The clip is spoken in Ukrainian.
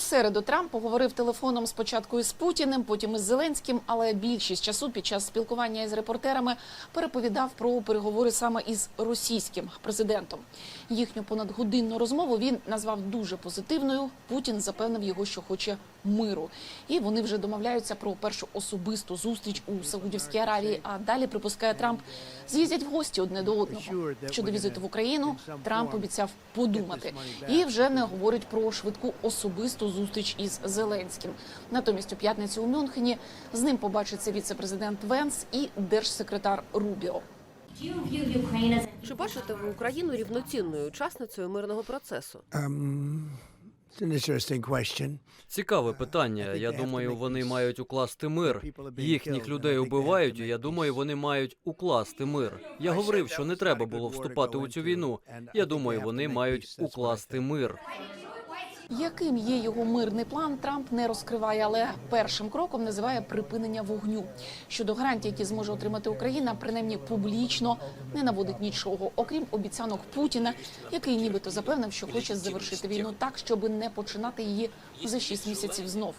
середу Трамп поговорив телефоном спочатку із Путіним, потім із Зеленським, але більшість часу під час спілкування із репортерами переповідав про переговори саме із російським президентом. Їхню понадгодинну розмову він назвав дуже позитивною. Путін запевнив його, що хоче миру, і вони вже домовляються про першу особисту зустріч у Саудівській Аравії. А далі припускає Трамп з'їздять в гості одне до одного. Щодо візиту в Україну Трамп обіцяв подумати і вже не говорить про швидку особисту зустріч із Зеленським. Натомість у п'ятницю у Мюнхені з ним побачиться віце-президент Венс і держсекретар Рубіо. Чи бачите ви Україну рівноцінною учасницею мирного процесу? Question. Цікаве питання. Я думаю, вони мають укласти мир. Їхніх людей убивають, і я думаю, вони мають укласти мир. Я говорив, що не треба було вступати у цю війну. Я думаю, вони мають укласти мир. Яким є його мирний план, Трамп не розкриває, але першим кроком називає припинення вогню. Щодо гарантій, які зможе отримати Україна, принаймні публічно не наводить нічого, окрім обіцянок Путіна, який нібито запевнив, що хоче завершити війну так, щоб не починати її за шість місяців знов.